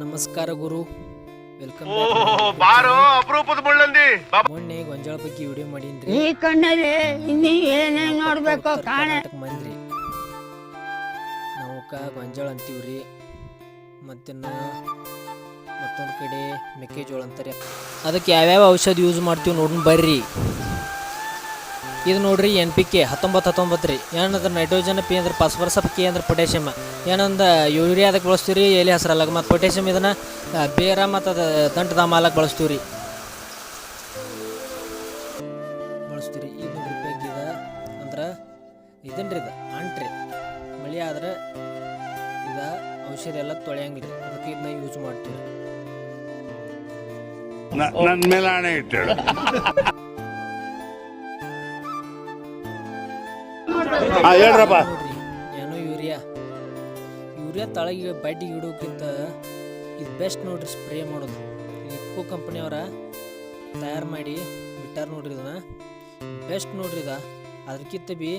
ನಮಸ್ಕಾರ ಗುರು. ವೆಲ್ಕಮ್ ಬಾರೋ ಅಪರೂಪದ ಮುಳ್ಳಂದಿ. ಮೊನ್ನೆ ಗೊಂಜಾಳ ಬಗ್ಗೆ ವಿಡಿಯೋ ಮಾಡಿನ್ರಿ ಈ ಕಣ್ಣಲ್ಲಿ ಇನ್ನಿ ಏನೇನ್ ನೋಡ್ಬೇಕು ಕಾಣ. ಮಂದ್ರಿ. ನಾವು ಕ ಗೊಂಜಾಳ ಅಂತೀವ್ರಿ. ಮತ್ತೆ ಮತ್ತೊಂದು ಕಡೆ ಮೆಕ್ಕೆಜೋಳ ಅಂತಾರೆ. ಅದಕ್ಕೆ ಯಾವ್ಯಾವ ಔಷಧ ಯೂಸ್ ಮಾಡ್ತೀವಿ ನೋಡೋಣ ಬರ್ರಿ. ಇದು ನೋಡ್ರಿ ಎನ್ ಪಿ ಕೆ ಹತ್ತೊಂಬತ್ತು ಹತ್ತೊಂಬತ್ತು ರೀ ಏನಂದ್ರೆ ನೈಟ್ರೋಜನ್ ಪಿ ಅಂದ್ರೆ ಫಾಸ್ಫರಸ್ ಕೆ ಅಂದ್ರೆ ಪೊಟ್ಯಾಷಿಯಮ್ ಏನಂದ ಯೂರಿಯಾ ಅದಕ್ಕೆ ಬಳಸ್ತೀವಿ ರೀ ಎಲೆ ಹೆಸರಲ್ಲ ಮತ್ತು ಪೊಟ್ಯಾಷಿಯಮ್ ಇದನ್ನು ಬೇರ ಮತ್ತು ಅದು ದಂಟದ ಮಾಲಕ್ಕೆ ಬಳಸ್ತೀವಿ ರೀ ಬಳಸ್ತೀವಿ ಇದು ಅಂದ್ರೆ ರೀ ಇದು? ಅಂಟ್ರಿ. ಮಳೆ ಆದ್ರೆ ಇದ ಔಷಧಿ ಎಲ್ಲ ತೊಳೆಯಂಗಿಲ್ಲ ಅದಕ್ಕೆ ಇದನ್ನ ಯೂಸ್ ಮಾಡ್ತೀವಿ ನನ್ನ ಮೇಲೆ ಆಣೆ ಇಟ್ಟಳು. ಹಾ ಹೇಳ್ರಪ್ಪ. ಏನು ಯೂರಿಯಾ. ಯೂರಿಯಾ ತಳಗೆ ಬಡ್ಡಿ ಇಡೋಕ್ಕಿಂತ ಇದು ಬೆಸ್ಟ್ ನೋಡ್ರಿ ಸ್ಪ್ರೇ ಮಾಡೋದು. ಇಟ್ಕೋ ಕಂಪ್ನಿಯವರ ತಯಾರು ಮಾಡಿ ಬಿಟ್ಟಾರ ನೋಡ್ರಿ ಇದನ್ನ. ಬೆಸ್ಟ್ ನೋಡ್ರಿ ಇದ. ಅದಕ್ಕಿಂತ ಬಿ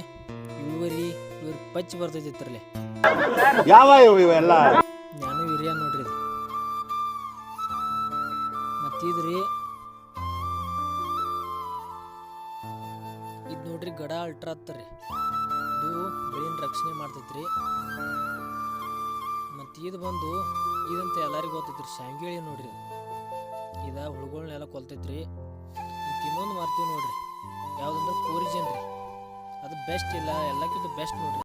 ಇಳುವರಿ ಇಳುವರಿ ಪಚ್ಚ ಬರ್ತೈತಿ ಇತ್ತರಲ್ಲಿ ಯಾವ ಇವು ಇವೆಲ್ಲ? ನಾನು ಯೂರಿಯಾ ನೋಡ್ರಿ ಇದು. ಮತ್ತಿದ್ರಿ ಇದು ನೋಡ್ರಿ ಗಡ ಅಲ್ಟ್ರಾ ಹತ್ತರಿ. ಇದು ಬೆಳಿನ ರಕ್ಷಣೆ ಮಾಡ್ತೈತ್ರಿ. ಮತ್ತು ಇದು ಬಂದು ಇದಂತ ಎಲ್ಲರಿಗೂ ಗೊತ್ತೈತ್ರಿ ಶಾಂಗಿಳಿ ನೋಡ್ರಿ. ಇದು. ಹುಳುಗಳನ್ನೆಲ್ಲ ಕೊಲ್ತೈತ್ರಿ. ಇನ್ನೊಂದು ಮಾರ್ತೀವಿ ನೋಡ್ರಿ. ಯಾವುದಂದ್ರೆ ಕೋರಿಜನ್ ರೀ ಅದು ಬೆಸ್ಟ್ ಇಲ್ಲ, ಎಲ್ಲಕ್ಕಿಂತ ಬೆಸ್ಟ್ ನೋಡ್ರಿ.